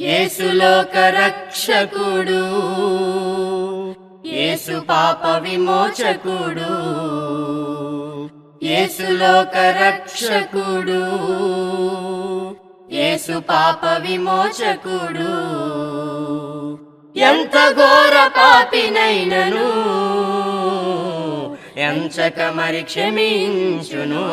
యేసులోక రక్షకుడు. యేసు పాప విమోచకుడు. యేసులోక రక్షకుడు. యేసు పాప విమోచకుడు. ఎంత ఘోర పాపినైనను. ఎంచక మరి క్షమించును.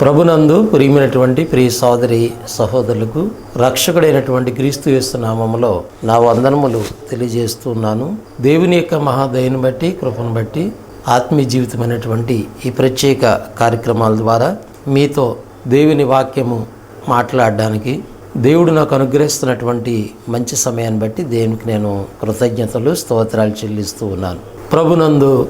ప్రభునందు ప్రియమైనటువంటి ప్రియ సోదరి సహోదరులకు రక్షకుడైనటువంటి క్రీస్తు యేసు నామములో నా వందనములు తెలియజేస్తున్నాను. దేవుని యొక్క మహాదయను బట్టి కృపను బట్టి ఆత్మీయ జీవితమైనటువంటి ఈ ప్రత్యేక కార్యక్రమాల ద్వారా మీతో దేవుని వాక్యము మాట్లాడడానికి దేవుడు నాకు అనుగ్రహిస్తున్నటువంటి మంచి సమయాన్ని బట్టి దేవునికి నేను కృతజ్ఞతలు స్తోత్రాలు చెల్లిస్తూ ఉన్నాను. ప్రభునందు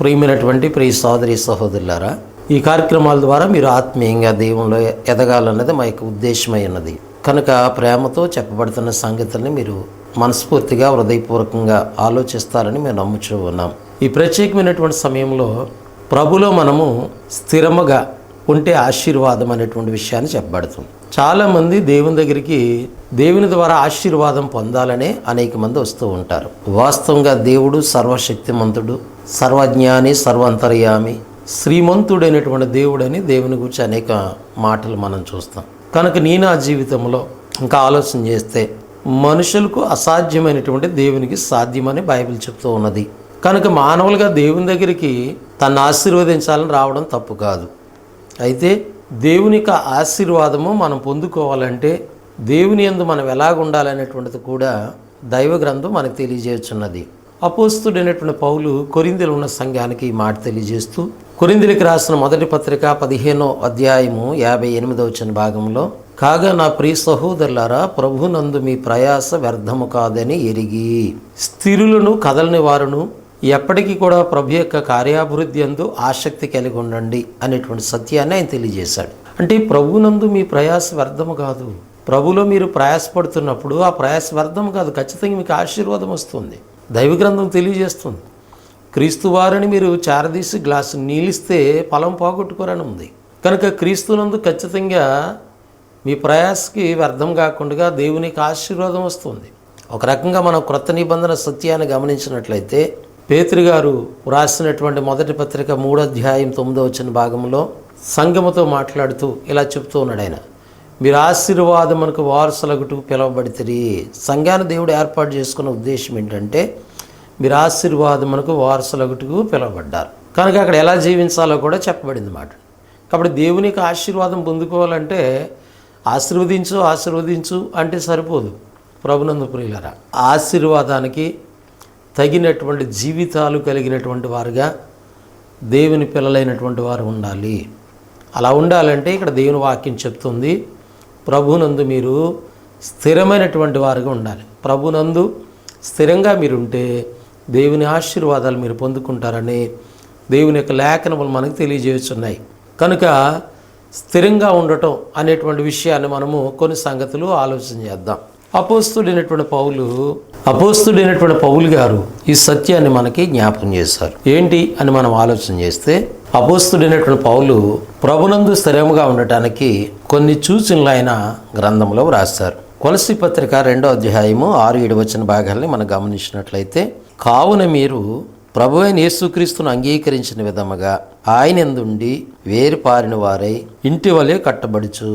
ప్రియమైనటువంటి ప్రియ సోదరి సహోదరులారా ఈ కార్యక్రమాల ద్వారా మీరు ఆత్మీయంగా దేవుణ్ణి ఎదగాలన్నది మా యొక్క ఉద్దేశమై ఉన్నది. కనుక ప్రేమతో చెప్పబడుతున్న సంగతుల్ని మీరు మనస్ఫూర్తిగా హృదయపూర్వకంగా ఆలోచిస్తారని మేము నమ్ముచూ ఉన్నాం. ఈ ప్రత్యేకమైనటువంటి సమయంలో ప్రభులో మనము స్థిరముగా ఉంటే ఆశీర్వాదం అనేటువంటి విషయాన్ని చెప్పబడుతుంది. చాలామంది దేవుని దగ్గరికి దేవుని ద్వారా ఆశీర్వాదం పొందాలనే అనేక మంది వస్తూ ఉంటారు. వాస్తవంగా దేవుడు సర్వశక్తిమంతుడు సర్వజ్ఞాని సర్వంతర్యామి శ్రీమంతుడైనటువంటి దేవుడని దేవుని గురించి అనేక మాటలు మనం చూస్తాం. కనుక నీ నా జీవితంలో ఇంకా ఆలోచన చేస్తే మనుషులకు అసాధ్యమైనటువంటి దేవునికి సాధ్యమని బైబిల్ చెప్తూ ఉన్నది. కనుక మానవులుగా దేవుని దగ్గరికి తను ఆశీర్వదించాలని రావడం తప్పు కాదు. అయితే దేవుని యొక్క ఆశీర్వాదము మనం పొందుకోవాలంటే దేవుని యందు మనం ఎలాగ ఉండాలనేటువంటిది కూడా దైవ గ్రంథం మనకు తెలియజేస్తున్నది. అపోస్తుడైనటువంటి పౌలు కొరిందెలు ఉన్న సంఘానికి ఈ మాట తెలియజేస్తూ కొరిందెలకు రాసిన మొదటి పత్రిక పదిహేనో అధ్యాయము యాభై ఎనిమిదో వచ్చిన భాగంలో కాగా నా ప్రియ సహోదరులారా ప్రభునందు మీ ప్రయాస వ్యర్థము కాదని ఎరిగి స్థిరులను కదలని వారును ఎప్పటికీ కూడా ప్రభు యొక్క కార్యాభివృద్ధి అందు ఆసక్తి కలిగి ఉండండి అనేటువంటి సత్యాన్ని ఆయన తెలియజేశాడు. అంటే ప్రభునందు మీ ప్రయాస వ్యర్థము కాదు. ప్రభులో మీరు ప్రయాసపడుతున్నప్పుడు ఆ ప్రయాస వ్యర్థం కాదు. ఖచ్చితంగా మీకు ఆశీర్వాదం వస్తుంది. దైవ గ్రంథం తెలియజేస్తుంది. క్రీస్తు వారిని మీరు చారదీసి గ్లాసు నీళ్ళిస్తే ఫలం పోగొట్టుకోరని ఉంది. కనుక క్రీస్తునందు ఖచ్చితంగా మీ ప్రయాసకి వ్యర్థం కాకుండా దేవునికి ఆశీర్వాదం వస్తుంది. ఒక రకంగా మనం క్రొత్త నిబంధన సత్యాన్ని గమనించినట్లయితే పేతురు గారు వ్రాసినటువంటి మొదటి పత్రిక మూడో అధ్యాయం తొమ్మిదో వచ్చిన భాగంలో సంగమతో మాట్లాడుతూ ఇలా చెప్తూ ఉన్నాడు ఆయన. మీరు ఆశీర్వాదమునకు వారసులగుటూ పిలువబడితే సంఘాన్ని దేవుడు ఏర్పాటు చేసుకున్న ఉద్దేశం ఏంటంటే మీరు ఆశీర్వాదమునకు వారసులగుటకు పిలువబడ్డారు. కనుక అక్కడ ఎలా జీవించాలో కూడా చెప్పబడింది మాట. కాబట్టి దేవునికి ఆశీర్వాదం పొందుకోవాలంటే ఆశీర్వదించు ఆశీర్వదించు అంటే సరిపోదు. ప్రభునందు ప్రియులరా ఆశీర్వాదానికి తగినటువంటి జీవితాలు కలిగినటువంటి వారుగా దేవుని పిల్లలైనటువంటి వారు ఉండాలి. అలా ఉండాలంటే ఇక్కడ దేవుని వాక్యం చెప్తుంది ప్రభునందు మీరు స్థిరమైనటువంటి వారుగా ఉండాలి. ప్రభునందు స్థిరంగా మీరుంటే దేవుని ఆశీర్వాదాలు మీరు పొందుకుంటారని దేవుని యొక్క లేఖనములు మనకు తెలియజేస్తున్నాయి. కనుక స్థిరంగా ఉండటం అనేటువంటి విషయాన్ని మనము కొన్ని సంగతులు ఆలోచన చేద్దాం. అపోస్తుడైనటువంటి పౌలు అపోస్తుడైనటువంటి పౌలు గారు ఈ సత్యాన్ని మనకి జ్ఞాపకం చేశారు. ఏంటి అని మనం ఆలోచన చేస్తే అపోస్తుడైనటువంటి పౌలు ప్రభునందు స్థిరముగా ఉండటానికి కొన్ని సూచనలు ఆయన గ్రంథంలో వ్రాస్తారు. కొలసి పత్రిక రెండో అధ్యాయము ఆరు ఏడు వచ్చిన భాగాల్ని మనం గమనించినట్లయితే కావున మీరు ప్రభు అయిన యేసుక్రీస్తును అంగీకరించిన విధముగా ఆయన ఎందుండి వేరు పారిన వారై ఇంటి వలె కట్టబడుచు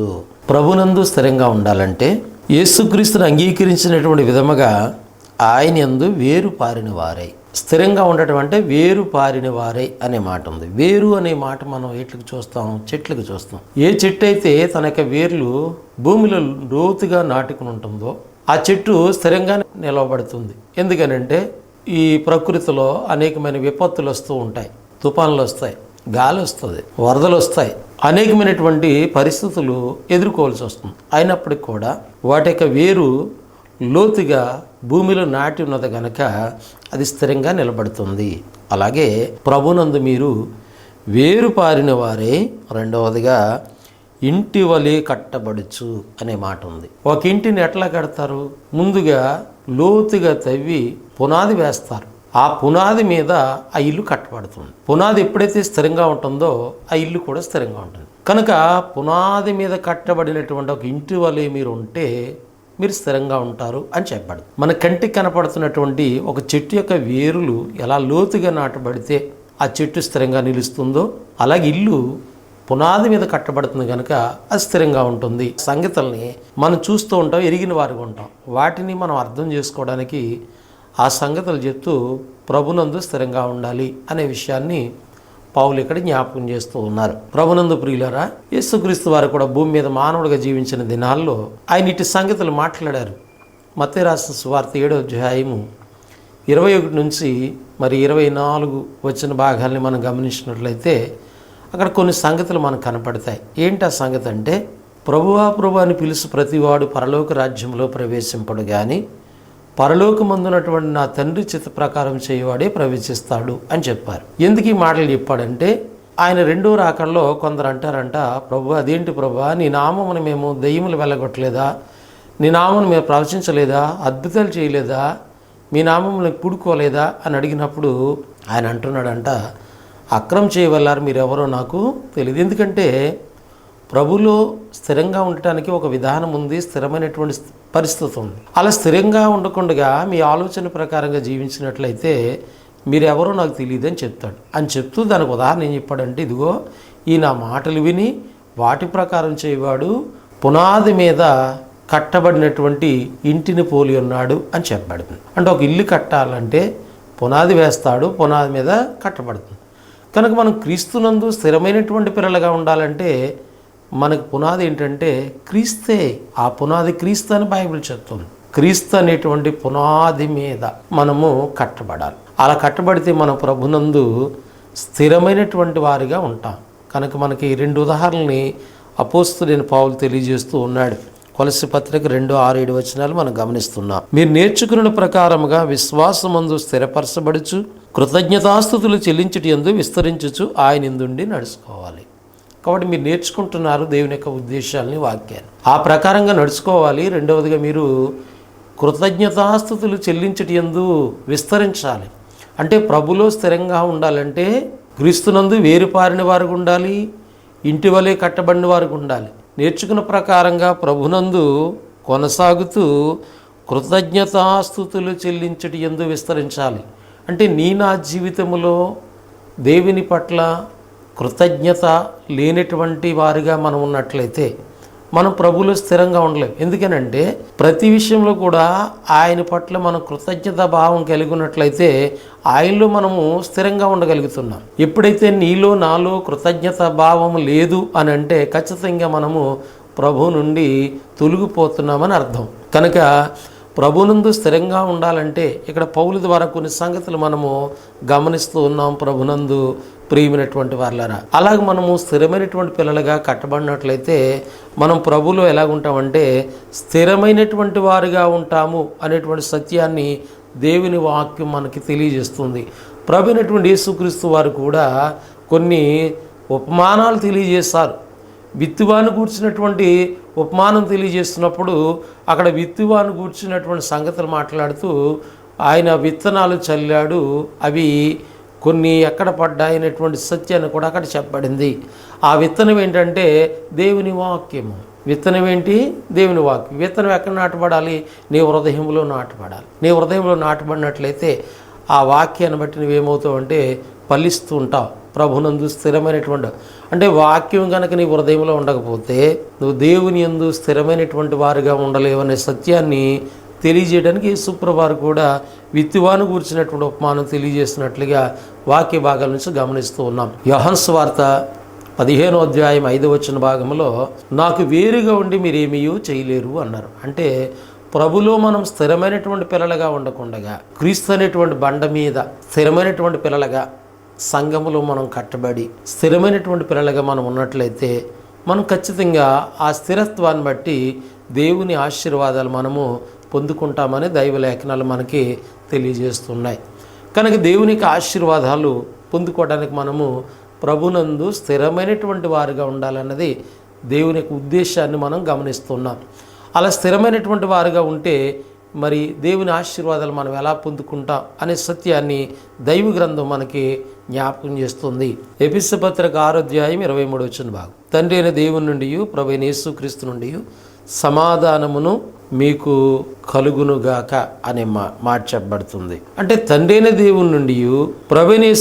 ప్రభునందు స్థిరంగా ఉండాలంటే యేసుక్రీస్తును అంగీకరించినటువంటి విధముగా ఆయన ఎందు వేరు పారిన వారై. స్థిరంగా ఉండటం అంటే వేరు పారిన వారై అనే మాట ఉంది. వేరు అనే మాట మనం ఎట్లకు చూస్తాం? చెట్లకు చూస్తాం. ఏ చెట్టు అయితే తన యొక్క వేర్లు భూమిలో లోతుగా నాటుకుని ఉంటుందో ఆ చెట్టు స్థిరంగా నిలవబడుతుంది. ఎందుకనంటే ఈ ప్రకృతిలో అనేకమైన విపత్తులు వస్తూ ఉంటాయి. తుఫాన్లు వస్తాయి. గాలి వస్తుంది. వరదలు వస్తాయి. అనేకమైనటువంటి పరిస్థితులు ఎదుర్కోవాల్సి వస్తుంది. అయినప్పటికీ కూడా వాటి యొక్క వేరు లోతుగా భూమిలో నాటి ఉన్నది కనుక అది స్థిరంగా నిలబడుతుంది. అలాగే ప్రభునందు మీరు వేరు పారిన వారే రెండవదిగా ఇంటి వలె కట్టబడచ్చు అనే మాట ఉంది. ఒక ఇంటిని ఎట్లా కడతారు? ముందుగా లోతుగా తవ్వి పునాది వేస్తారు. ఆ పునాది మీద ఆ ఇల్లు కట్టబడుతుంది. పునాది ఎప్పుడైతే స్థిరంగా ఉంటుందో ఆ ఇల్లు కూడా స్థిరంగా ఉంటుంది. కనుక పునాది మీద కట్టబడినటువంటి ఒక ఇంటి వలె మీరు ఉంటే మీరు స్థిరంగా ఉంటారు అని చెప్పాడు మన కంటికి కనపడుతున్నటువంటి ఒక చెట్టు యొక్క వేరులు ఎలా లోతుగా నాటబడితే ఆ చెట్టు స్థిరంగా నిలుస్తుందో అలాగే ఇల్లు పునాది మీద కట్టబడుతుంది కనుక అది స్థిరంగా ఉంటుంది. సంగతుల్ని మనం చూస్తూ ఉంటాం ఎరిగిన వారికి ఉంటాం. వాటిని మనం అర్థం చేసుకోవడానికి ఆ సంగతులు చెప్తూ ప్రభునందు స్థిరంగా ఉండాలి అనే విషయాన్ని పావులు ఇక్కడ జ్ఞాపకం చేస్తూ ఉన్నారు. ప్రభునందు ప్రియులరా యేసుక్రీస్తు వారు కూడా భూమి మీద మానవుడిగా జీవించిన దినాల్లో ఆయన ఇటు సంగతులు మాట్లాడారు. మత్తే రాసిన సువార్త ఏడో అధ్యాయము ఇరవై ఒకటి నుంచి మరి ఇరవై నాలుగు వచ్చిన భాగాల్ని మనం గమనించినట్లయితే అక్కడ కొన్ని సంగతులు మనకు కనపడతాయి. ఏంటి ఆ సంగతి అంటే ప్రభువా ప్రభు అని పిలుసు ప్రతివాడు పరలోక రాజ్యంలో ప్రవేశింపడు కానీ పరలోకమందున్నటువంటి నా తండ్రి చిత్త ప్రకారం చేయవాడే ప్రవేశిస్తాడు అని చెప్పారు. ఎందుకు ఈ మాటలు చెప్పాడంటే ఆయన రెండో రాకల్లో కొందరు అంటారంట ప్రభు అదేంటి ప్రభు? నీ నామమును మేము దెయ్యములు వెళ్ళగొట్టలేదా? నీ నామను మేము ప్రవచించలేదా? అద్భుతాలు చేయలేదా? మీ నామమును పుడుకోలేదా? అని అడిగినప్పుడు ఆయన అంటున్నాడంట అక్రమం చేయవల్లారు మీరెవరో నాకు తెలియదు ఎందుకంటే ప్రభులో స్థిరంగా ఉండటానికి ఒక విధానం ఉంది స్థిరమైనటువంటి పరిస్థితి ఉంది. అలా స్థిరంగా ఉండకుండా మీ ఆలోచన ప్రకారంగా జీవించినట్లయితే మీరెవరో నాకు తెలియదు అని చెప్తాడు. అని చెప్తూ దానికి ఉదాహరణ ఏం చెప్పాడంటే ఇదిగో ఈ నా మాటలు విని వాటి ప్రకారం చేయవాడు పునాది మీద కట్టబడినటువంటి ఇంటిని పోలి ఉన్నాడు అని చెప్పబడుతుంది అంటే ఒక ఇల్లు కట్టాలంటే పునాది వేస్తాడు పునాది మీద కట్టబడుతుంది. కనుక మనం క్రీస్తునందు స్థిరమైనటువంటి పిల్లలుగా ఉండాలంటే మనకు పునాది ఏంటంటే క్రీస్తే. ఆ పునాది క్రీస్తు అని బైబిల్ చెప్తుంది. క్రీస్తు అనేటువంటి పునాది మీద మనము కట్టబడాలి. అలా కట్టబడితే మన ప్రభునందు స్థిరమైనటువంటి వారిగా ఉంటాం. కనుక మనకి ఈ రెండు ఉదాహరణని అపోస్తుడైన పావులు తెలియజేస్తూ ఉన్నాడు. కొలసి పత్రిక రెండు ఆరు ఏడు వచనాలు మనం గమనిస్తున్నాం. మీరు నేర్చుకున్న ప్రకారముగా విశ్వాసమందు స్థిరపరచబడుచు కృతజ్ఞతాస్థుతులు చెల్లించుటి ఎందు విస్తరించుచు ఆయన ఇందుండి నడుచుకోవాలి. కాబట్టి మీరు నేర్చుకుంటున్నారు దేవుని యొక్క ఉద్దేశాలని వాక్యాన్ని. ఆ ప్రకారంగా నడుచుకోవాలి. రెండవదిగా మీరు కృతజ్ఞతాస్థుతులు చెల్లించటి ఎందు విస్తరించాలి. అంటే ప్రభులో స్థిరంగా ఉండాలంటే క్రీస్తునందు వేరుపారిన వారికి ఉండాలి. ఇంటి వలె కట్టబడిన వారికి ఉండాలి. నేర్చుకున్న ప్రకారంగా ప్రభునందు కొనసాగుతూ కృతజ్ఞతాస్థుతులు చెల్లించటి ఎందు విస్తరించాలి. అంటే నీ నా జీవితంలో దేవుని పట్ల కృతజ్ఞత లేనటువంటి వారిగా మనం ఉన్నట్లయితే మనం ప్రభులో స్థిరంగా ఉండలేం. ఎందుకనంటే ప్రతి విషయంలో కూడా ఆయన పట్ల మనం కృతజ్ఞత భావం కలిగి ఉన్నట్లయితే ఆయనలో మనము స్థిరంగా ఉండగలుగుతున్నాం. ఎప్పుడైతే నీలో నాలో కృతజ్ఞత భావం లేదు అని అంటే ఖచ్చితంగా మనము ప్రభు నుండి తొలగిపోతున్నామని అర్థం. కనుక ప్రభునందు స్థిరంగా ఉండాలంటే ఇక్కడ పౌలు ద్వారా కొన్ని సంగతులు మనము గమనిస్తూ ఉన్నాం ప్రభునందు ప్రియమైనటువంటి వారులరా. అలాగే మనము స్థిరమైనటువంటి పిల్లలుగా కట్టబడినట్లయితే మనం ప్రభులో ఎలాగుంటామంటే స్థిరమైనటువంటి వారుగా ఉంటాము అనేటువంటి సత్యాన్ని దేవుని వాక్యం మనకి తెలియజేస్తుంది. ప్రభు అయినటువంటి యేసుక్రీస్తు వారు కూడా కొన్ని ఉపమానాలు తెలియజేస్తారు విత్తువాను కూర్చున్నటువంటి ఉపమానం తెలియజేస్తున్నప్పుడు అక్కడ విత్తువాను కూర్చున్నటువంటి సంగతులు మాట్లాడుతూ ఆయన విత్తనాలు చల్లాడు అవి కొన్ని ఎక్కడ పడ్డాయనేటువంటి సత్యాన్ని కూడా అక్కడ చెప్పబడింది. ఆ విత్తనం ఏంటంటే దేవుని వాక్యము. విత్తనం ఏంటి? దేవుని వాక్యం. విత్తనం ఎక్కడ నాటబడాలి? నీ హృదయంలో నాటబడాలి. నీ హృదయంలో నాటబడినట్లయితే ఆ వాక్యాన్ని బట్టి నువ్వేమవుతావు అంటే ఫలిస్తూ ఉంటావు. ప్రభునందు స్థిరమైనటువంటి అంటే వాక్యం కనుక నీ హృదయంలో ఉండకపోతే నువ్వు దేవుని యందు స్థిరమైనటువంటి వారుగా ఉండలేవనే సత్యాన్ని తెలియజేయడానికి సుప్రభారు కూడా విత్తివాను కూర్చున్నటువంటి ఉపమానం తెలియజేసినట్లుగా వాక్య భాగాల నుంచి గమనిస్తూ ఉన్నాం. యోహన్స్ వార్త పదిహేనో అధ్యాయం ఐదు వచ్చిన భాగంలో నాకు వేరుగా ఉండి మీరేమీ చేయలేరు అన్నారు. అంటే ప్రభులో మనం స్థిరమైనటువంటి పిల్లలుగా ఉండకుండగా క్రీస్తు అనేటువంటి బండ మీద స్థిరమైనటువంటి పిల్లలుగా సంఘములో మనం కట్టబడి స్థిరమైనటువంటి పిల్లలుగా మనం ఉన్నట్లయితే మనం ఖచ్చితంగా ఆ స్థిరత్వాన్ని బట్టి దేవుని ఆశీర్వాదాలు మనము పొందుకుంటామని దైవ లేఖనాలు మనకి తెలియజేస్తున్నాయి. కనుక దేవునికి ఆశీర్వాదాలు పొందుకోవడానికి మనము ప్రభునందు స్థిరమైనటువంటి వారుగా ఉండాలన్నది దేవుని యొక్క ఉద్దేశాన్ని మనం గమనిస్తున్నాం. అలా స్థిరమైనటువంటి వారుగా ఉంటే మరి దేవుని ఆశీర్వాదాలు మనం ఎలా పొందుకుంటాం అనే సత్యాన్ని దైవ గ్రంథం మనకి జ్ఞాపకం చేస్తుంది. ఎపిస పత్రిక ఆరోధ్యాయం ఇరవై మూడు వచ్చిన భాగం. తండ్రి అయిన దేవుని నుండి ప్రభు యేసుక్రీస్తు నుండి సమాధానమును మీకు కలుగునుగాక అనే మా మాట చెప్పబడుతుంది. అంటే తండ్రి అయిన దేవుని నుండి ప్రభుని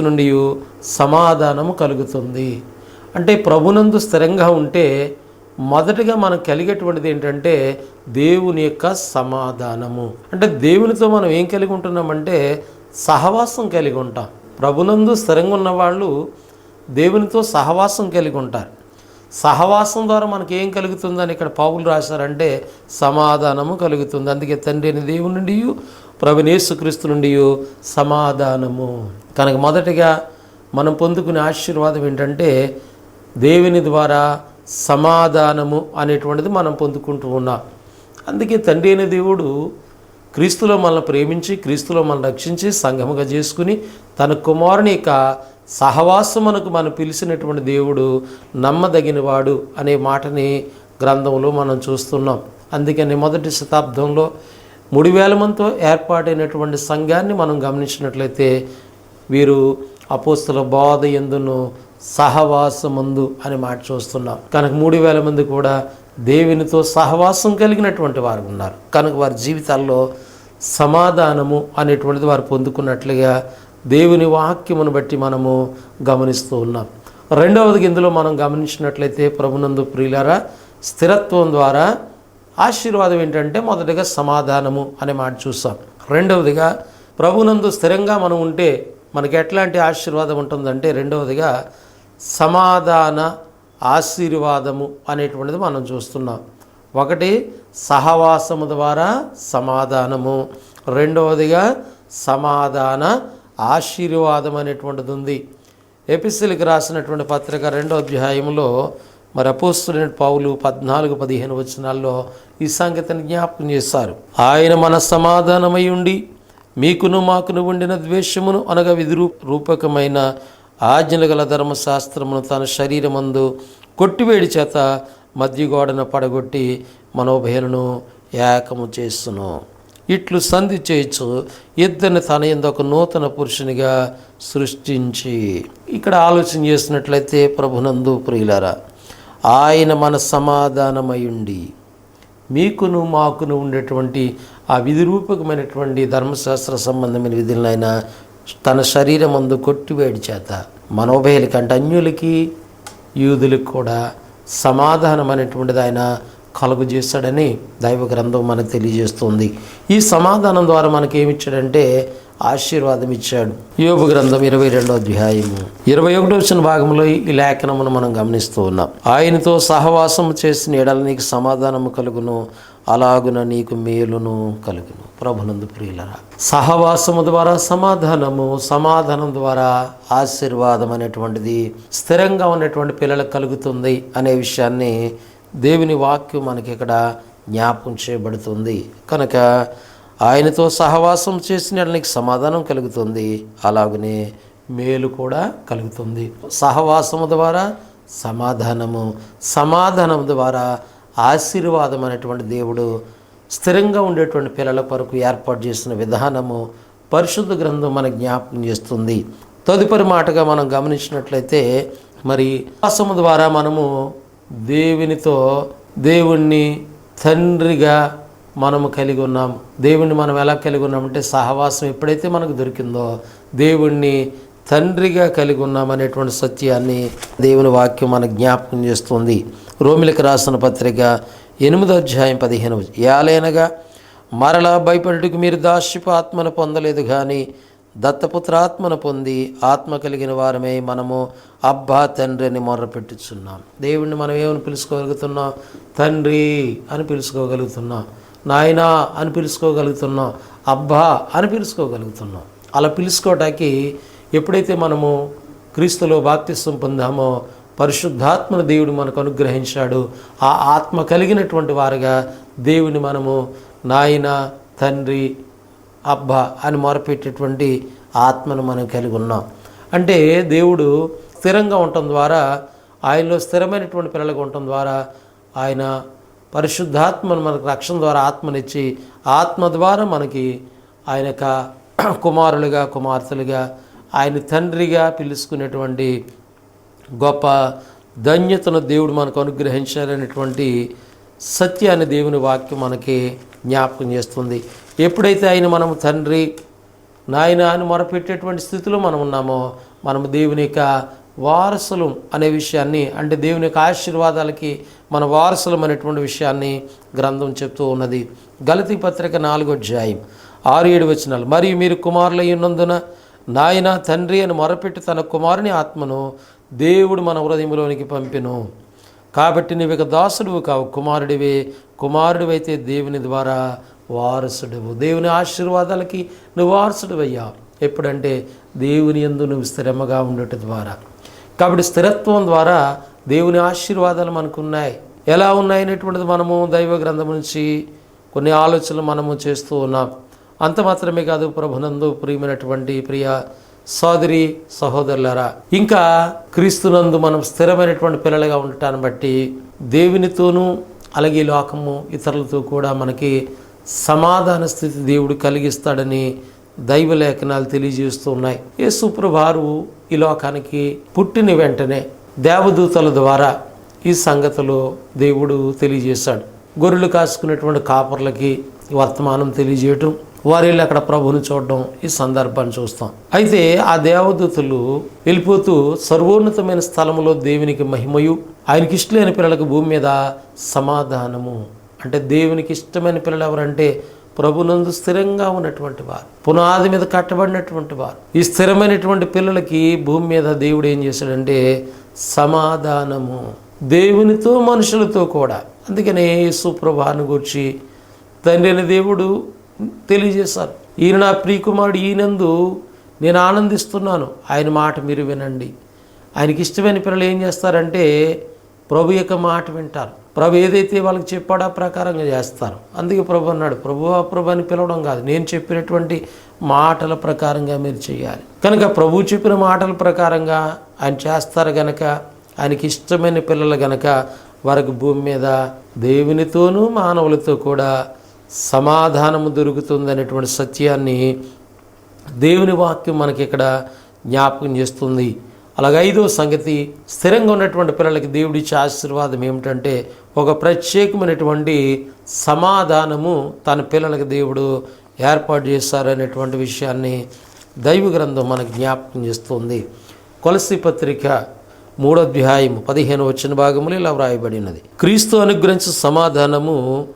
నుండి సమాధానము కలుగుతుంది. అంటే ప్రభునందు స్థిరంగా ఉంటే మొదటగా మనం కలిగేటువంటిది ఏంటంటే దేవుని యొక్క సమాధానము. అంటే దేవునితో మనం ఏం కలిగి ఉంటున్నామంటే సహవాసం కలిగి ఉంటాం. ప్రభునందు స్థిరంగా ఉన్న వాళ్ళు దేవునితో సహవాసం కలిగి ఉంటారు. సహవాసం ద్వారా మనకి ఏం కలుగుతుందని ఇక్కడ పావులు రాశారంటే సమాధానము కలుగుతుంది. అందుకే తండ్రి అని దేవుని నుండి ప్రభునేసుక్రీస్తు నుండి సమాధానము. కనుక మొదటిగా మనం పొందుకునే ఆశీర్వాదం ఏంటంటే దేవుని ద్వారా సమాధానము అనేటువంటిది మనం పొందుకుంటూ ఉన్నాం. అందుకే తండ్రి అయిన దేవుడు క్రీస్తులో మనల్ని ప్రేమించి క్రీస్తులో మనల్ని రక్షించి సంఘముగా చేసుకుని తన కుమారుని యొక్క సహవాసమునకు మనం పిలిచినటువంటి దేవుడు నమ్మదగినవాడు అనే మాటని గ్రంథంలో మనం చూస్తున్నాం. అందుకని మొదటి శతాబ్దంలో మూడు వేల మందితో ఏర్పాటైనటువంటి సంఘాన్ని మనం గమనించినట్లయితే వీరు అపోస్తుల బోధ ఎందును సహవాసమందు అని మాట చూస్తున్నాం. కనుక మూడు వేల మంది కూడా దేవునితో సహవాసం కలిగినటువంటి వారు ఉన్నారు. కనుక వారి జీవితాల్లో సమాధానము అనేటువంటిది వారు పొందుకున్నట్లుగా దేవుని వాక్యమును బట్టి మనము గమనిస్తూ ఉన్నాం. రెండవది ఇందులో మనం గమనించినట్లయితే ప్రభునందు ప్రియులారా స్థిరత్వం ద్వారా ఆశీర్వాదం ఏంటంటే మొదటగా సమాధానము అనే మాట చూస్తాం రెండవదిగా ప్రభునందు స్థిరంగా మనం ఉంటే మనకి ఎట్లాంటి ఆశీర్వాదం ఉంటుందంటే రెండవదిగా సమాధాన ఆశీర్వాదము అనేటువంటిది మనం చూస్తున్నాం. ఒకటి సహవాసము ద్వారా సమాధానము. రెండవదిగా సమాధాన ఆశీర్వాదం అనేటువంటిది ఉంది. ఎపిసిల్కి రాసినటువంటి పత్రిక రెండో అధ్యాయంలో మరి అపోస్తులైన పౌలు పద్నాలుగు పదిహేను వచనాల్లో ఈ సంగతిని జ్ఞాపకం చేశారు. ఆయన మన సమాధానమై ఉండి మీకును మాకును ఉండిన ద్వేషమును అనగా విధి రూపకమైన ఆజ్ఞలు గల ధర్మశాస్త్రమును తన శరీరమందు కొట్టివేడి చేత మధ్యగోడను పడగొట్టి మనోభయలను ఏకము చేస్తును. ఇట్లు సంధి చేయొచ్చు ఇద్దరిని తన ఒక నూతన పురుషునిగా సృష్టించి. ఇక్కడ ఆలోచన చేసినట్లయితే ప్రభునందు ప్రియులారా ఆయన మన సమాధానమయుండి మీకును మాకును ఉండేటువంటి ఆ విధి రూపకమైనటువంటి ధర్మశాస్త్ర సంబంధమైన విధులైన తన శరీరం అందు కొట్టివేడి చేత మనోభయలకి అంటే అన్యులకి యూదులకు కూడా సమాధానం అనేటువంటిది ఆయన కలుగు చేశాడని దైవ గ్రంథం మనకు తెలియజేస్తుంది. ఈ సమాధానం ద్వారా మనకి ఏమిచ్చాడంటే ఆశీర్వాదం ఇచ్చాడు. యోగు గ్రంథం ఇరవై రెండో అధ్యాయము. ఇరవై ఒకటో వచ్చిన భాగంలో ఈ లేఖనమును మనం గమనిస్తూ ఉన్నాం. ఆయనతో సహవాసం చేసిన ఎడల నీకు సమాధానము కలుగును. అలాగున నీకు మేలును కలుగును. ప్రభునందు ప్రియులరా సహవాసము ద్వారా సమాధానము సమాధానం ద్వారా ఆశీర్వాదం అనేటువంటిది స్థిరంగా ఉన్నటువంటి పిల్లలకు కలుగుతుంది అనే విషయాన్ని దేవుని వాక్యం మనకి ఇక్కడ జ్ఞాపకం చేయబడుతుంది. కనుక ఆయనతో సహవాసం చేసిన నీకు సమాధానం కలుగుతుంది అలాగనే మేలు కూడా కలుగుతుంది. సహవాసము ద్వారా సమాధానము సమాధానం ద్వారా ఆశీర్వాదం అనేటువంటి దేవుడు స్థిరంగా ఉండేటువంటి పిల్లల కొరకు ఏర్పాటు చేసిన విధానము పరిశుద్ధ గ్రంథం మనకు జ్ఞాపకం చేస్తుంది. తదుపరి మాటగా మనం గమనించినట్లయితే మరి విశ్వాసము ద్వారా మనము దేవునితో దేవుణ్ణి తండ్రిగా మనము కలిగి ఉన్నాం. దేవుణ్ణి మనం ఎలా కలిగి ఉన్నామంటే సహవాసం ఎప్పుడైతే మనకు దొరికిందో దేవుణ్ణి తండ్రిగా కలిగి ఉన్నామనేటువంటి సత్యాన్ని దేవుని వాక్యం మనకు జ్ఞాపకం చేస్తుంది. రోమిలకు రాసిన పత్రిక ఎనిమిదో అధ్యాయం పదిహేను యాలేనగా మరలా భయపడుటకు మీరు దాస్యపు ఆత్మను పొందలేదు కానీ దత్తపుత్రాత్మను పొంది ఆత్మ కలిగిన వారమే మనము అబ్బా తండ్రి అని మొర్రపెట్టుచున్నాం దేవుణ్ణి మనం ఏమని పిలుచుకోగలుగుతున్నాం? తండ్రి అని పిలుచుకోగలుగుతున్నాం. నాయనా అని పిలుచుకోగలుగుతున్నాం. అబ్బా అని పిలుచుకోగలుగుతున్నాం. అలా పిలుచుకోవటానికి ఎప్పుడైతే మనము క్రీస్తులో బాప్తిస్వం పొందామో పరిశుద్ధాత్మను దేవుడు మనకు అనుగ్రహించాడు. ఆ ఆత్మ కలిగినటువంటి వారుగా దేవుని మనము నాయన తండ్రి అబ్బా అని మొరపెట్టేటువంటి ఆత్మను మనం కలిగి ఉన్నాం. అంటే దేవుడు స్థిరంగా ఉండటం ద్వారా ఆయనలో స్థిరమైనటువంటి పిల్లలుగా ఉండటం ద్వారా ఆయన పరిశుద్ధాత్మను మనకు రక్షణ ద్వారా ఆత్మనిచ్చి ఆత్మ ద్వారా మనకి ఆయన యొక్క కుమారులుగా కుమార్తెలుగా ఆయన తండ్రిగా పిలుచుకునేటువంటి గొప్ప ధన్యతను దేవుడు మనకు అనుగ్రహించాలనేటువంటి సత్యాన్ని దేవుని వాక్యం మనకి జ్ఞాపకం చేస్తుంది. ఎప్పుడైతే ఆయన మనం తండ్రి నాయన అని మొరపెట్టేటువంటి స్థితిలో మనం ఉన్నామో మనం దేవుని యొక్క వారసులు అనే విషయాన్ని అంటే దేవుని యొక్క ఆశీర్వాదాలకి మన వారసులం అనేటువంటి విషయాన్ని గ్రంథం చెప్తూ ఉన్నది. గలతి పత్రిక నాలుగో అధ్యాయం ఆరు ఏడు వచనాలు. మరియు మీరు కుమారులు ఉన్నందున నాయన తండ్రి అని మొరపెట్టి తన కుమారుని ఆత్మను దేవుడు మన హృదయంలోనికి పంపెను. కాబట్టి నీవు ఇక దాసుడువు కావు కుమారుడివే. కుమారుడివైతే దేవుని ద్వారా వారసుడువు. దేవుని ఆశీర్వాదాలకి నువ్వు వారసుడువయ్యా. ఎప్పుడంటే దేవుని యందు నువ్వు స్థిరముగా ఉండట ద్వారా. కాబట్టి స్థిరత్వం ద్వారా దేవుని ఆశీర్వాదాలు మనకున్నాయి. ఎలా ఉన్నాయనేటువంటిది మనము దైవ గ్రంథం నుంచి కొన్ని ఆలోచనలు మనము చేస్తూ ఉన్నాం. అంత మాత్రమే కాదు ప్రభునందు ప్రియమైనటువంటి ప్రియ సోదరి సహోదరులారా ఇంకా క్రీస్తునందు మనం స్థిరమైనటువంటి పిల్లలుగా ఉండటాన్ని బట్టి దేవునితోనూ అలాగే లోకము ఇతరులతో కూడా మనకి సమాధాన స్థితి దేవుడు కలిగిస్తాడని దైవ లేఖనాలు తెలియజేస్తూ ఉన్నాయి. యేసుప్రభారు ఈ లోకానికి పుట్టిన వెంటనే దేవదూతల ద్వారా ఈ సంగతులు దేవుడు తెలియజేశాడు. గొర్రెలు కాసుకునేటువంటి కాపర్లకి వర్తమానం తెలియజేయటం వారు వెళ్ళి అక్కడ ప్రభువుని చూడడం ఈ సందర్భాన్ని చూస్తాం. అయితే ఆ దేవదూతులు వెళ్ళిపోతూ సర్వోన్నతమైన స్థలంలో దేవునికి మహిమయు ఆయనకి ఇష్టమైన పిల్లలకు భూమి మీద సమాధానము. అంటే దేవునికి ఇష్టమైన పిల్లలు ఎవరంటే ప్రభునందు స్థిరంగా ఉన్నటువంటి వారు పునాది మీద కట్టబడినటువంటి వారు. ఈ స్థిరమైనటువంటి పిల్లలకి భూమి మీద దేవుడు ఏం చేశాడంటే సమాధానము. దేవునితో మనుషులతో కూడా. అందుకనే యేసుప్రభాను గురించి తండ్రి అయిన దేవుడు తెలియజేశారు. ఈయన నా ప్రియకుమారుడు ఈయనందు నేను ఆనందిస్తున్నాను. ఆయన మాట మీరు వినండి. ఆయనకి ఇష్టమైన పిల్లలు ఏం చేస్తారంటే ప్రభు యొక్క మాట వింటారు. ప్రభు ఏదైతే వాళ్ళకి చెప్పాడో ఆ ప్రకారంగా చేస్తారు. అందుకే ప్రభు అన్నాడు ప్రభు ప్రభు అని పిలవడం కాదు. నేను చెప్పినటువంటి మాటల ప్రకారంగా మీరు చేయాలి. కనుక ప్రభు చెప్పిన మాటల ప్రకారంగా ఆయన చేస్తారు గనక ఆయనకి ఇష్టమైన పిల్లలు గనక వారికి భూమి మీద దేవునితోనూ మానవులతో కూడా సమాధానము దొరుకుతుంది అనేటువంటి సత్యాన్ని దేవుని వాక్యం మనకి ఇక్కడ జ్ఞాపకం చేస్తుంది. అలాగే ఐదో సంగతి స్థిరంగా ఉన్నటువంటి పిల్లలకి దేవుడిచ్చే ఆశీర్వాదం ఏమిటంటే ఒక ప్రత్యేకమైనటువంటి సమాధానము తన పిల్లలకి దేవుడు ఏర్పాటు చేశారనేటువంటి విషయాన్ని దైవ గ్రంథం మనకు జ్ఞాపకం చేస్తుంది. కొలసి పత్రిక మూడో అధ్యాయం పదిహేను వచ్చిన భాగములు ఇలా వ్రాయబడినది. క్రీస్తు అనుగ్రహించిన సమాధానము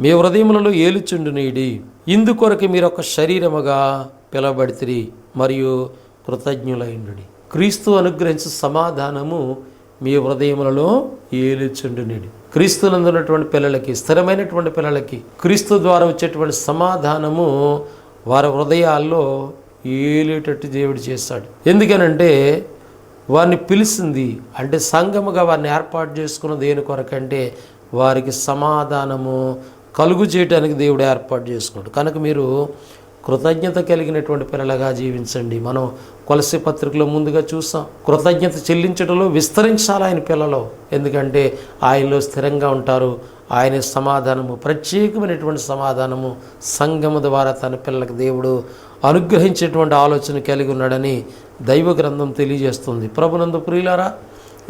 మీ హృదయములలో ఏలుచుండు నీడి ఇందుకొరకు మీరు ఒక శరీరముగా పిలవబడితిరి మరియు కృతజ్ఞులైండు క్రీస్తు అనుగ్రహించిన సమాధానము మీ హృదయములలో ఏలుచుండు నీడి క్రీస్తునందున్నటువంటి పిల్లలకి స్థిరమైనటువంటి పిల్లలకి క్రీస్తు ద్వారా వచ్చేటువంటి సమాధానము వారి హృదయాల్లో ఏలేటట్టు దేవుడు చేస్తాడు. ఎందుకనంటే వారిని పిలిచింది అంటే సంఘముగా వారిని ఏర్పాటు చేసుకున్న దేని కొరకంటే వారికి సమాధానము కలుగు చేయడానికి దేవుడు ఏర్పాటు చేసుకున్నాడు. కనుక మీరు కృతజ్ఞత కలిగినటువంటి పిల్లలుగా జీవించండి. మనం కొలసి పత్రికలో ముందుగా చూసాం కృతజ్ఞత చెల్లించడంలో విస్తరించాలి ఆయన పిల్లలు. ఎందుకంటే ఆయనలో స్థిరంగా ఉంటారు. ఆయన సమాధానము ప్రత్యేకమైనటువంటి సమాధానము. సంఘము ద్వారా తన పిల్లలకు దేవుడు అనుగ్రహించేటువంటి ఆలోచన కలిగి ఉన్నాడని దైవ గ్రంథం తెలియజేస్తుంది. ప్రభునందు ప్రియులారా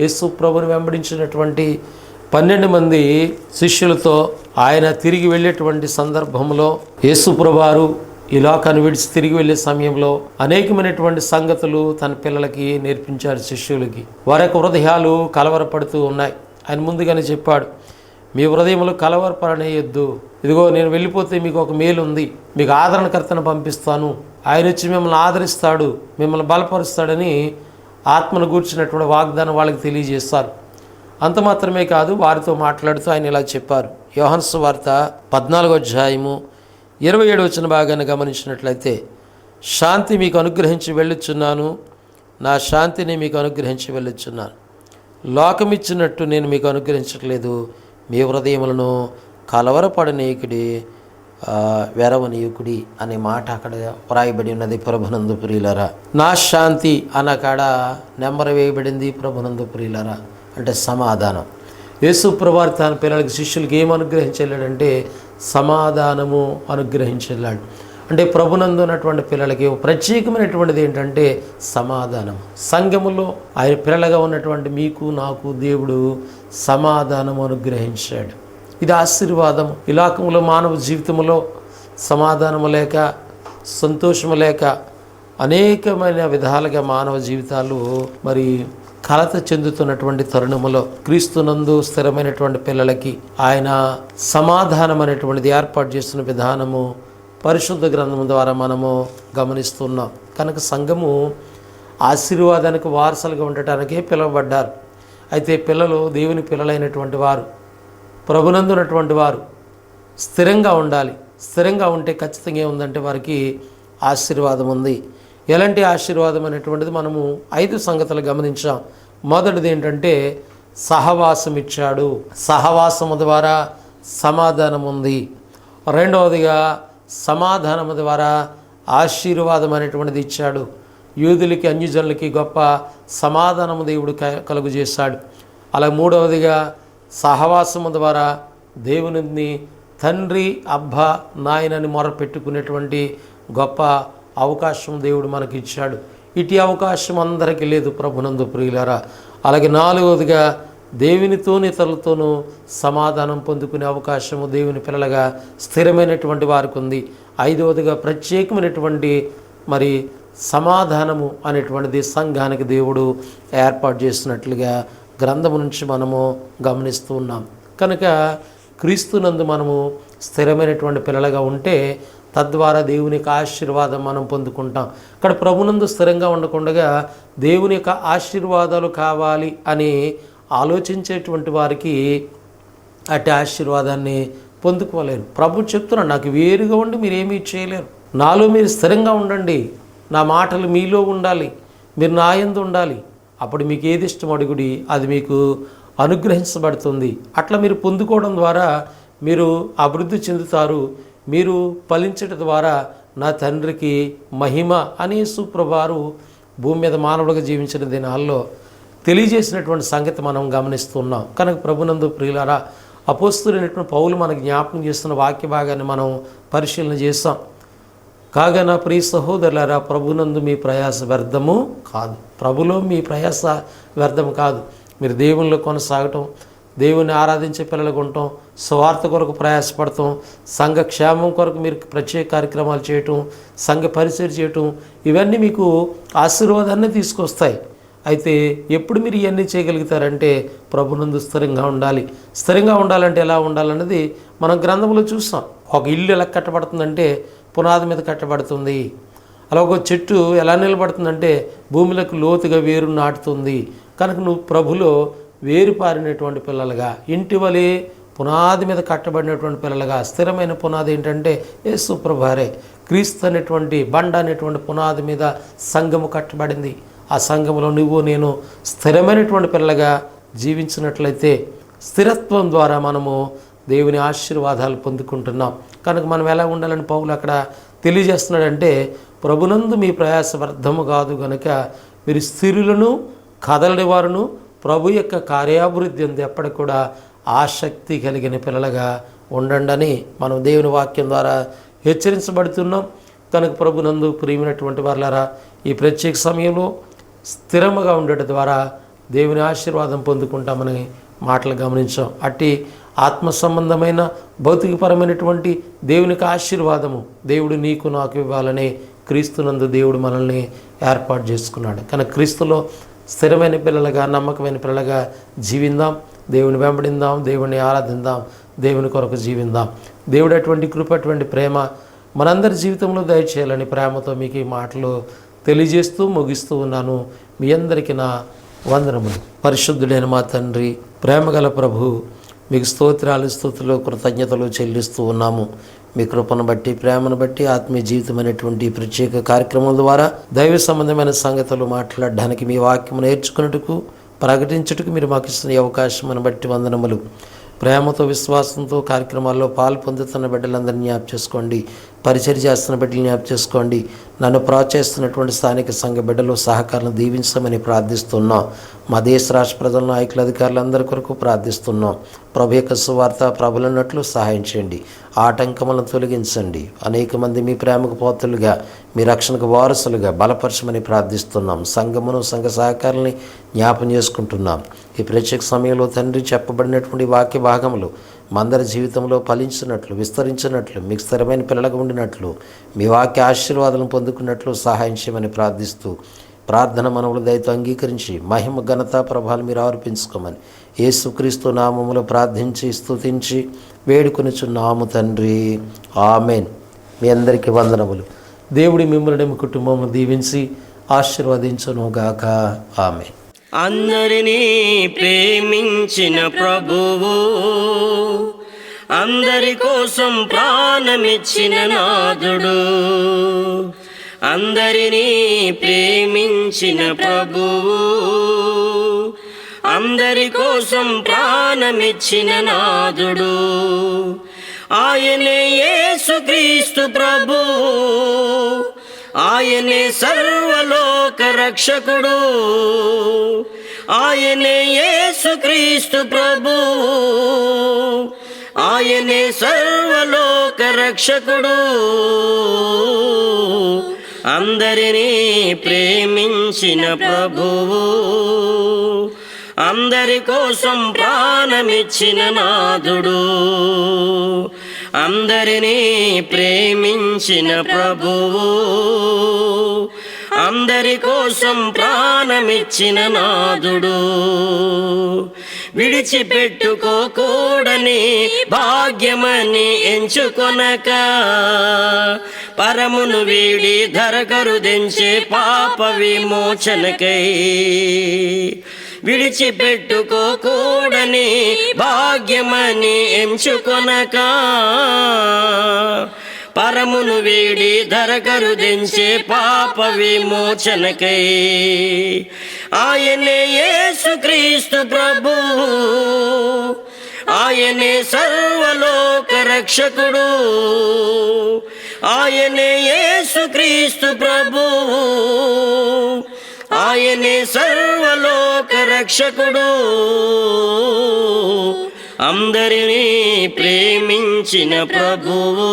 యేసు ప్రభుని వెంబడించినటువంటి పన్నెండు మంది శిష్యులతో ఆయన తిరిగి వెళ్ళేటువంటి సందర్భంలో యేసుప్రభారు ఈ లోకాన్ని విడిచి తిరిగి వెళ్ళే సమయంలో అనేకమైనటువంటి సంగతులు తన పిల్లలకి నేర్పించారు శిష్యులకి. వారి యొక్క హృదయాలు కలవరపడుతూ ఉన్నాయి. ఆయన ముందుగానే చెప్పాడు మీ హృదయంలో కలవరపడనేయొద్దు. ఇదిగో నేను వెళ్ళిపోతే మీకు ఒక మేలు ఉంది. మీకు ఆదరణకర్తను పంపిస్తాను. ఆయన వచ్చి మిమ్మల్ని ఆదరిస్తాడు మిమ్మల్ని బలపరుస్తాడని ఆత్మను గూర్చినటువంటి వాగ్దానం వాళ్ళకి తెలియజేస్తారు. అంత మాత్రమే కాదు వారితో మాట్లాడుతూ ఆయన ఇలా చెప్పారు. యోహన్స్ వార్త పద్నాలుగో అధ్యాయము ఇరవై ఏడు వచ్చిన భాగాన్ని గమనించినట్లయితే శాంతి మీకు అనుగ్రహించి వెళ్ళుచున్నాను నా శాంతిని మీకు అనుగ్రహించి వెళ్ళుచున్నాను. లోకమిచ్చినట్టు నేను మీకు అనుగ్రహించట్లేదు మీ హృదయములను కలవరపడనీయుకుడి వెరవనీయుకుడి అనే మాట అక్కడ వ్రాయబడి ఉన్నది ప్రభునందు ప్రియులరా. నా శాంతి అన్న కాడ నెంబర్ వేయబడింది ప్రభునందు ప్రియులరా. అంటే సమాధానం. యేసు తన పిల్లలకి శిష్యులకి ఏం అనుగ్రహించలేడంటే సమాధానము అనుగ్రహించలేడు. అంటే ప్రభునందు ఉన్నటువంటి పిల్లలకి ప్రత్యేకమైనటువంటిది ఏంటంటే సమాధానం. సంఘములో ఆయన పిల్లలుగా ఉన్నటువంటి మీకు నాకు దేవుడు సమాధానం అనుగ్రహించాడు. ఇది ఆశీర్వాదం ఇలాకములో మానవ జీవితంలో సమాధానము లేక సంతోషము లేక అనేకమైన విధాలుగా మానవ జీవితాలు మరి కలత చెందుతున్నటువంటి తరుణములో క్రీస్తునందు స్థిరమైనటువంటి పిల్లలకి ఆయన సమాధానం అనేటువంటిది ఏర్పాటు చేస్తున్న విధానము పరిశుద్ధ గ్రంథం ద్వారా మనము గమనిస్తున్నాం. కనుక సంఘము ఆశీర్వాదానికి వారసులుగా ఉండటానికే పిలువబడ్డారు. అయితే పిల్లలు దేవుని పిల్లలైనటువంటి వారు ప్రభునందునటువంటి వారు స్థిరంగా ఉండాలి. స్థిరంగా ఉంటే ఖచ్చితంగా ఏముందంటే వారికి ఆశీర్వాదం ఉంది. ఎలాంటి ఆశీర్వాదం అనేటువంటిది మనము ఐదు సంగతులు గమనించాం. మొదటిది ఏంటంటే సహవాసం ఇచ్చాడు. సహవాసము ద్వారా సమాధానం ఉంది. రెండవదిగా సమాధానము ద్వారా ఆశీర్వాదం అనేటువంటిది ఇచ్చాడు. యూదులకి అన్యజనులకి గొప్ప సమాధానము దేవుడు క- కలుగు చేశాడు. అలా మూడవదిగా సహవాసము ద్వారా దేవుని తండ్రి అబ్బ నాయనని మొరపెట్టుకునేటువంటి గొప్ప అవకాశం దేవుడు మనకి ఇచ్చాడు ఇటు అవకాశం అందరికీ లేదు ప్రభునందు ప్రియులారా. అలాగే నాలుగవదిగా దేవునితోని ఇతరులతోనూ సమాధానం పొందుకునే అవకాశము దేవుని పిల్లలుగా స్థిరమైనటువంటి వారికి ఉంది ఐదవదిగా ప్రత్యేకమైనటువంటి మరి సమాధానము అనేటువంటిది సంఘానికి దేవుడు ఏర్పాటు చేసినట్లుగా గ్రంథము నుంచి మనము గమనిస్తూ ఉన్నాం. కనుక క్రీస్తునందు మనము స్థిరమైనటువంటి పిల్లలుగా ఉంటే తద్వారా దేవుని యొక్క ఆశీర్వాదం మనం పొందుకుంటాం. ఇక్కడ ప్రభునందు స్థిరంగా ఉండకుండా దేవుని యొక్క ఆశీర్వాదాలు కావాలి అని ఆలోచించేటువంటి వారికి అట్టి ఆశీర్వాదాన్ని పొందుకోలేరు. ప్రభు చెప్తున్నాడు నాకు వేరుగా ఉండి మీరేమీ చేయలేరు. నాలో మీరు స్థిరంగా ఉండండి. నా మాటలు మీలో ఉండాలి. మీరు నా యందు ఉండాలి. అప్పుడు మీకు ఏది ఇష్టం అడుగుడి అది మీకు అనుగ్రహించబడుతుంది. అట్లా మీరు పొందుకోవడం ద్వారా మీరు అభివృద్ధి చెందుతారు. మీరు ఫలించట ద్వారా నా తండ్రికి మహిమ అనే సుప్రభారు భూమి మీద మానవుడిగా జీవించిన దినాల్లో తెలియజేసినటువంటి సంగతి మనం గమనిస్తున్నాం. కనుక ప్రభునందు ప్రియులారా అపోస్తులైనటువంటి పౌలు మనకు జ్ఞాపకం చేస్తున్న వాక్య భాగాన్ని మనం పరిశీలన చేస్తాం. కాగా నా ప్రియ సహోదరులారా ప్రభునందు మీ ప్రయాస వ్యర్థము కాదు. ప్రభులో మీ ప్రయాస వ్యర్థం కాదు. మీరు దేవునిలో కొనసాగటం దేవుని ఆరాధించే పిల్లలుగా ఉండటం స్వార్థ కొరకు ప్రయాసపడటం సంఘ క్షేమం కొరకు మీరు ప్రత్యేక కార్యక్రమాలు చేయటం సంఘ పరిచయం చేయటం ఇవన్నీ మీకు ఆశీర్వాదాన్ని తీసుకొస్తాయి. అయితే ఎప్పుడు మీరు ఇవన్నీ చేయగలుగుతారంటే ప్రభునందు స్థిరంగా ఉండాలి. స్థిరంగా ఉండాలంటే ఎలా ఉండాలన్నది మనం గ్రంథంలో చూస్తాం. ఒక ఇల్లు ఎలా కట్టబడుతుందంటే పునాది మీద కట్టబడుతుంది. అలా ఒక చెట్టు ఎలా నిలబడుతుందంటే భూమిలోకి లోతుగా వేరు నాటుతుంది. కనుక నువ్వు ప్రభులో వేరుపారినటువంటి పిల్లలుగా ఇంటివలీ పునాది మీద కట్టబడినటువంటి పిల్లలుగా స్థిరమైన పునాది ఏంటంటే ఏ సుప్రభారే క్రీస్తు అనేటువంటి బండ అనేటువంటి పునాది మీద సంఘము కట్టబడింది. ఆ సంఘములో నువ్వు నేను స్థిరమైనటువంటి పిల్లగా జీవించినట్లయితే స్థిరత్వం ద్వారా మనము దేవుని ఆశీర్వాదాలు పొందుకుంటున్నాం. కనుక మనం ఎలా ఉండాలని పౌలు అక్కడ తెలియజేస్తున్నాడంటే ప్రభునందు మీ ప్రయాస వ్యర్థము కాదు గనుక మీరు స్థిరులను కదలని వారును ప్రభు యొక్క కార్యాభివృద్ధి ఉంది ఎప్పటికి కూడా ఆసక్తి కలిగిన పిల్లలుగా ఉండండి మనం దేవుని వాక్యం ద్వారా హెచ్చరించబడుతున్నాం. కనుక ప్రభునందు ప్రియమైనటువంటి వారులారా ఈ ప్రత్యేక సమయంలో స్థిరముగా ఉండటం ద్వారా దేవుని ఆశీర్వాదం పొందుకుంటామని మాటలు గమనించాం. అట్టి ఆత్మ సంబంధమైన భౌతికపరమైనటువంటి దేవునికి ఆశీర్వాదము దేవుడు నీకు నాకు ఇవ్వాలని క్రీస్తునందు దేవుడు మనల్ని ఏర్పాటు చేసుకున్నాడు. కనుక క్రీస్తులో స్థిరమైన పిల్లలుగా నమ్మకమైన పిల్లలుగా జీవిందాం. దేవుని వెంబడిందాం దేవుని ఆరాధిందాం దేవుని కొరకు జీవిందాం. దేవుడు అటువంటి కృప అటువంటి ప్రేమ మనందరి జీవితంలో దయచేయాలని ప్రేమతో మీకు ఈ మాటలు తెలియజేస్తూ ముగిస్తూ ఉన్నాను. మీ అందరికీ నా వందనములు. పరిశుద్ధుడైన మా తండ్రి ప్రేమగల ప్రభు మీకు స్తోత్రాలు స్థుతులు కృతజ్ఞతలు చెల్లిస్తూ ఉన్నాము. మీ కృపను బట్టి ప్రేమను బట్టి ఆత్మీయ జీవితం అనేటువంటి ప్రత్యేక కార్యక్రమం ద్వారా దైవ సంబంధమైన సంగతులు మాట్లాడడానికి మీ వాక్యం నేర్చుకున్నట్టుకు ప్రకటించుటకు మీరు మాకు ఇస్తున్న అవకాశం బట్టి వందనములు. ప్రేమతో విశ్వాసంతో కార్యక్రమాల్లో పాలు పొందుతున్న బిడ్డలందరినీ జ్ఞాప్ చేసుకోండి. పరిచయం చేస్తున్న బిడ్డలు జ్ఞాపకం చేసుకోండి. నన్ను ప్రోత్సహిస్తున్నటువంటి స్థానిక సంఘ బిడ్డలు సహకారం దీవించమని ప్రార్థిస్తున్నాం. మా దేశ రాష్ట్ర ప్రజల నాయకుల అధికారులందరి కొరకు ప్రార్థిస్తున్నాం. ప్రభు యొక్క సువార్త ప్రబలన్నట్లు సహాయం చేయండి. ఆటంకములను తొలగించండి. అనేక మంది మీ ప్రేమకు పోతులుగా మీ రక్షణకు వారసులుగా బలపరచమని ప్రార్థిస్తున్నాం. సంఘమును సంఘ సహకారాన్ని జ్ఞాపం చేసుకుంటున్నాం. ఈ ప్రత్యేక సమయంలో తండ్రి చెప్పబడినటువంటి వాక్య భాగములు మందరి జీవితంలో ఫలించినట్లు విస్తరించినట్లు మీకు స్థిరమైన పిల్లలకు ఉండినట్లు మీ వాక్య ఆశీర్వాదాలను పొందుకున్నట్లు సహాయం చేయమని ప్రార్థిస్తూ ప్రార్థన మనవుల దయతో అంగీకరించి మహిమ ఘనత ప్రభాలు మీరు ఆరోపించుకోమని యేసుక్రీస్తు నామములో ప్రార్థించి స్తుతించి వేడుకొనిచున్నాము తండ్రి. ఆమెన్. మీ అందరికీ వందనములు. దేవుడి మిమ్మల్ని మీ కుటుంబమును దీవించి ఆశీర్వదించునుగాక. ఆమె అందరినీ ప్రేమించిన ప్రభువు అందరి కోసం ప్రాణమిచ్చిన నాదుడు అందరినీ ప్రేమించిన ప్రభువు అందరి కోసం ప్రాణమిచ్చిన నాదుడు ఆయనే యేసుక్రీస్తు ప్రభు. ఆయనే సర్వలోక రక్షకుడు. ఆయనే యేసుక్రీస్తు ప్రభు. ఆయనే సర్వలోక రక్షకుడు. అందరినీ ప్రేమించిన ప్రభువు అందరి కోసం ప్రాణమిచ్చిన నాదుడు. అందరినీ ప్రేమించిన ప్రభువు. అందరి కోసం ప్రాణమిచ్చిన నాదుడు. విడిచిపెట్టుకోకూడని భాగ్యమని ఎంచుకొనక పరమును వీడి ధరకరుదించే పాప విమోచనకై విడిచిపెట్టుకోకూడని భాగ్యమని ఎంచుకొనక పరమును వీడి ధరకరుదించే పాప విమోచనకై ఆయనే యేసుక్రీస్తు ప్రభు. ఆయనే సర్వలోక రక్షకుడు. ఆయనే యేసుక్రీస్తు ప్రభు. ఆయనే సర్వలోక రక్షకుడు. అందరినీ ప్రేమించిన ప్రభువు.